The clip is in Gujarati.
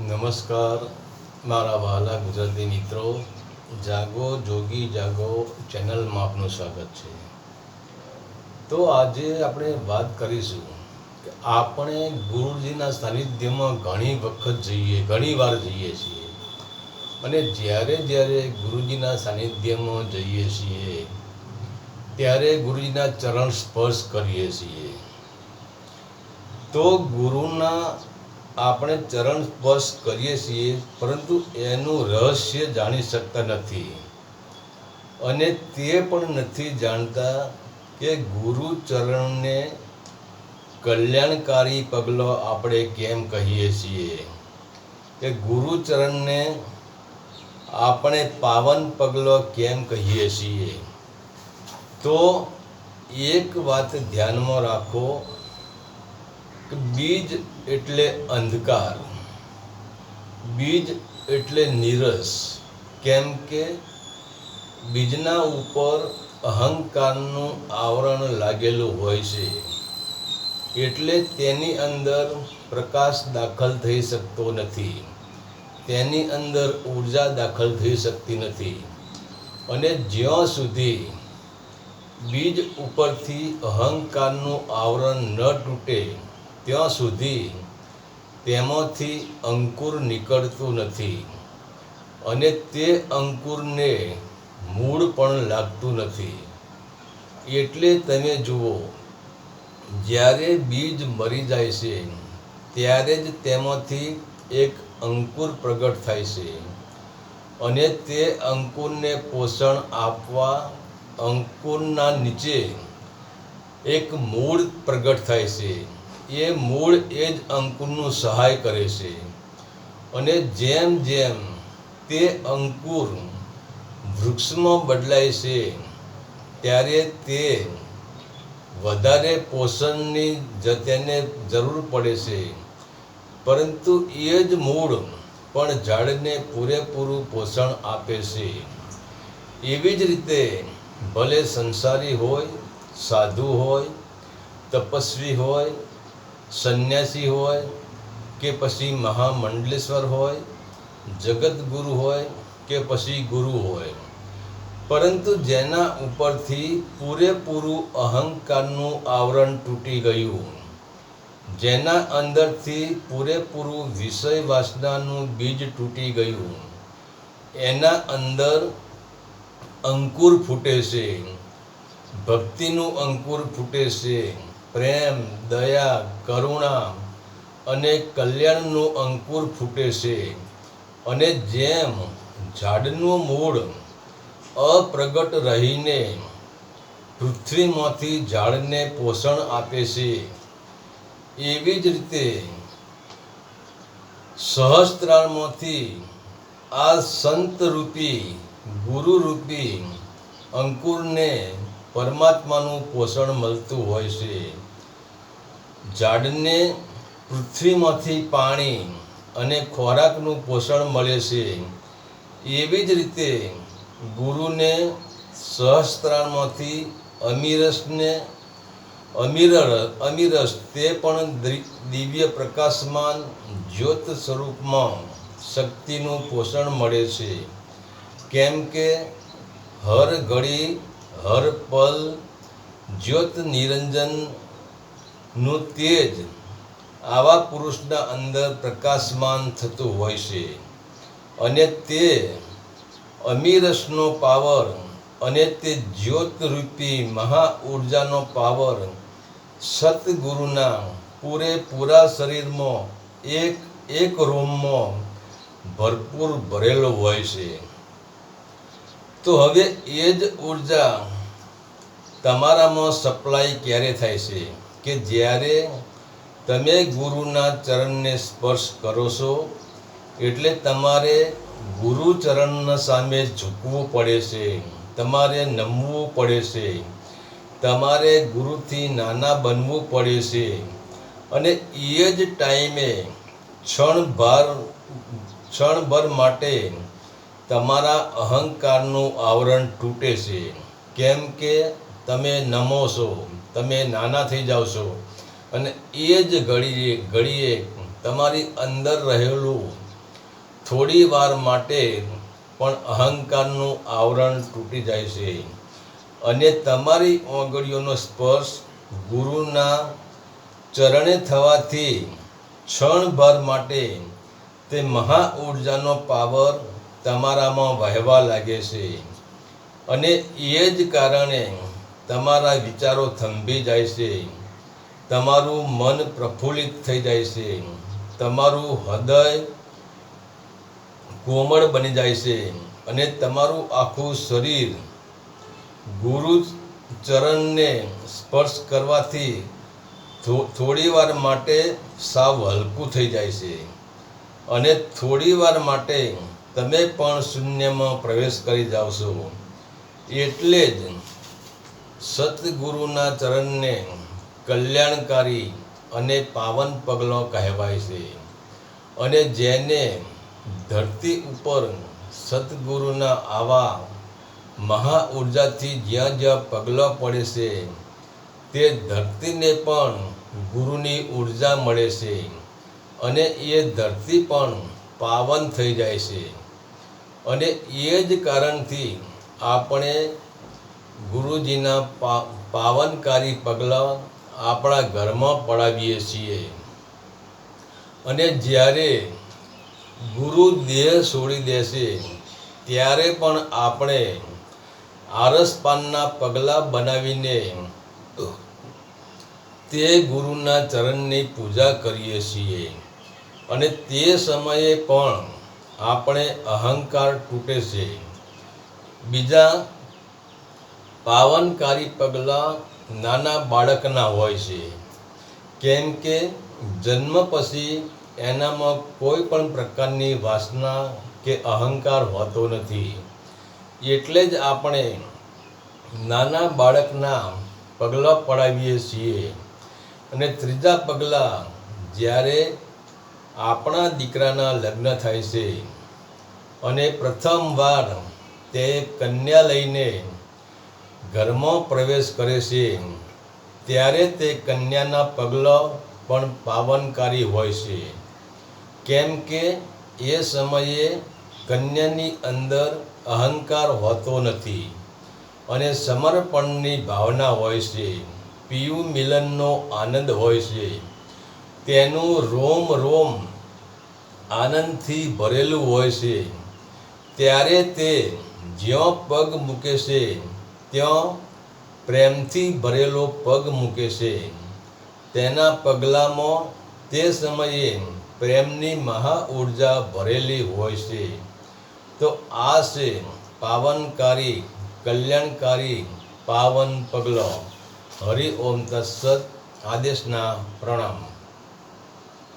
નમસ્કાર, મારા વહાલા ગુજરાતી મિત્રો. જાગો, જોગી, જાગો ચેનલમાં આપનું સ્વાગત છે. તો આજે આપણે વાત કરીશું કે આપણે ગુરુજીના સાનિધ્યમાં ઘણી વખત જઈએ, ઘણી વાર જઈએ છીએ. અને જ્યારે જ્યારે ગુરુજીના સાનિધ્યમાં જઈએ છીએ, ત્યારે ગુરુજીના ચરણ સ્પર્શ કરીએ છીએ. તો ગુરુના આપણે ચરણ સ્પર્શ કરીએ છીએ, પરંતુ એનું રહસ્ય જાણી શકતા નથી. અને તે પણ નથી જાણતા કે ગુરુ ચરણને કલ્યાણકારી પગલો આપણે કેમ કહીએ છીએ? કે ગુરુ ચરણને આપણે પાવન પગલો કેમ કહીએ છીએ? તો એક વાત ધ્યાનમાં રાખો કે બીજ એટલે અંધકાર, બીજ એટલે નીરસ, કેમ કે બીજના ઉપર અહંકારનું આવરણ લાગેલું હોય છે. એટલે તેની અંદર પ્રકાશ દાખલ થઈ શકતો નથી. તેની અંદર ઊર્જા દાખલ થઈ શકતી નથી. અને જ્યાં સુધી બીજ ઉપરથી અહંકારનું આવરણ ન તૂટે ત્યાં સુધી તેમાંથી અંકુર નીકળતું નથી અને તે અંકુરને મૂળ પણ લાગતું નથી. એટલે તમે જુઓ, જ્યારે બીજ મરી જાય છે, ત્યારે જ તેમાંથી એક અંકુર પ્રગટ થાય છે અને તે અંકુરને પોષણ આપવા અંકુરના નીચે એક મૂળ પ્રગટ થાય છે. એ મૂળ એ જ અંકુરનું સહાય કરે છે. અને જેમ જેમ તે અંકુર વૃક્ષમાં બદલાય છે, ત્યારે તે વધારે પોષણની તેને જરૂર પડે છે. પરંતુ એ જ મૂળ પણ ઝાડને પૂરેપૂરું પોષણ આપે છે. એવી જ રીતે ભલે સંસારી હોય, સાધુ હોય, તપસ્વી હોય સંન્યાસી હોય કે પછી મહામંડલેશ્વર હોય જગતગુરુ હોય કે પછી ગુરુ હોય. પરંતુ જેના ઉપરથી પૂરેપૂરું અહંકારનું આવરણ તૂટી ગયું, જેના અંદરથી પૂરેપૂરું વિષય વાસનાનું બીજ તૂટી ગયું, એના અંદર અંકુર ફૂટે છે, ભક્તિનું અંકુર ફૂટે છે પ્રેમ, દયા, કરુણા અને કલ્યાણનું અંકુર ફૂટે છે. અને જેમ ઝાડનું મૂળ અપ્રગટ રહીને પૃથ્વીમાંથી ઝાડને પોષણ આપે છે, એવી જ રીતે સહસ્ત્રાળમાંથી આ સંતરૂપી, ગુરુરૂપી અંકુરને પરમાત્માનું પોષણ મળતું હોય છે. ઝાડને પૃથ્વીમાંથી પાણી અને ખોરાકનું પોષણ મળે છે. એવી જ રીતે ગુરુને સહસ્ત્રાણમાંથી અમીરસને અમીરર અમીરસ તે પણ દિવ્ય પ્રકાશમાન જ્યોત સ્વરૂપમાં શક્તિનું પોષણ મળે છે. કેમ કે હર ઘડી, હર પલ જ્યોત નિરંજનનું તેજ આવા પુરુષના અંદર પ્રકાશમાન થતું હોય છે. અને તે અમીરસનો પાવર અને તે જ્યોતરૂપી મહા ઉર્જાનો પાવર સતગુરુના પૂરેપૂરા શરીરમાં એક એક રૂમમાં ભરપૂર ભરેલો હોય છે. તો હવે એ જ ઊર્જા તમારામાં સપ્લાય ક્યારે થાય છે? કે જ્યારે તમે ગુરુના ચરણને સ્પર્શ કરો છો, એટલે તમારે ગુરુ ચરણના સામે ઝૂકવું પડે છે, તમારે નમવું પડે છે, તમારે ગુરુથી નાના બનવું પડે છે. અને એ જ ટાઈમે ક્ષણભર ક્ષણભર માટે તમારા અહંકારનું આવરણ તૂટે છે. કેમ કે તમે નમો છો, તમે નાના થઈ જાઓ છો. અને એ જ ઘડીએ ઘડીએ તમારી અંદર રહેલું થોડી વાર માટે પણ અહંકારનું આવરણ તૂટી જાય છે. અને તમારી ઓગળીઓનો સ્પર્શ ગુરુના ચરણે થવાથી ક્ષણભર માટે તે મહા ઉર્જાનો પાવર તમારામાં વહેવા લાગે છે. અને એ જ કારણે તમારા વિચારો થંભી જાય છે. તમારું મન પ્રફુલ્લિત થઈ જાય છે. તમારું હૃદય કોમળ બની જાય છે અને તમારું આખું શરીર ગુરુ ચરણને સ્પર્શ કરવાથી થોડી વાર માટે સાવ હલકું થઈ જાય છે. અને થોડી વાર માટે તમે પણ શૂન્યમાં પ્રવેશ કરી જાઓ છો. એટલે જ સતગુરુના ચરણને કલ્યાણકારી અને પાવન પગલો કહેવાય છે. અને જેને ધરતી ઉપર સતગુરુના આવા મહા ઉર્જાથી જ્યાં જ્યાં પગલાં પડે છે, તે ધરતીને પણ ગુરુની ઊર્જા મળે છે અને એ ધરતી પણ પાવન થઈ જાય છે. અને એ જ કારણથી આપણે ગુરુજીના પાવનકારી પગલાં આપણા ઘરમાં પડાવીએ છીએ. અને જ્યારે ગુરુ દેહ છોડી દેશે, ત્યારે પણ આપણે આરસપાનના પગલાં બનાવીને તે ગુરુના ચરણની પૂજા કરીએ છીએ. અને તે સમયે પણ આપણે અહંકાર તૂટે છે. બીજા પાવનકારી પગલાં નાના બાળકના હોય છે. કેમ કે જન્મ પછી એનામાં કોઈ પણ પ્રકારની વાસના કે અહંકાર હોતો નથી. એટલે જ આપણે નાના બાળકના પગલાં પડાવીએ છીએ. અને ત્રીજા પગલાં જ્યારે આપણા દીકરાના લગ્ન થાય છે. અને પ્રથમવાર તે કન્યા લઈને ઘરમાં પ્રવેશ કરે છે, ત્યારે તે કન્યાના પગલાં પણ પાવનકારી હોય છે. કેમ કે એ સમયે કન્યાની અંદર અહંકાર હોતો નથી અને સમર્પણની ભાવના હોય છે, પીયુ મિલનનો આનંદ હોય છે. તેનું રોમ રોમ આનંદથી ભરેલું હોય છે. ત્યારે તે જ્યાં પગ મૂકે છે ત્યાં પ્રેમથી ભરેલો પગ મૂકે છે. તેના પગલામાં તે સમયે પ્રેમની મહા ઊર્જા ભરેલી હોય છે. તો આ છે પાવનકારી, કલ્યાણકારી, પાવન પગલો. હરિ ઓમ તત્સત આદેશના પ્રણામ.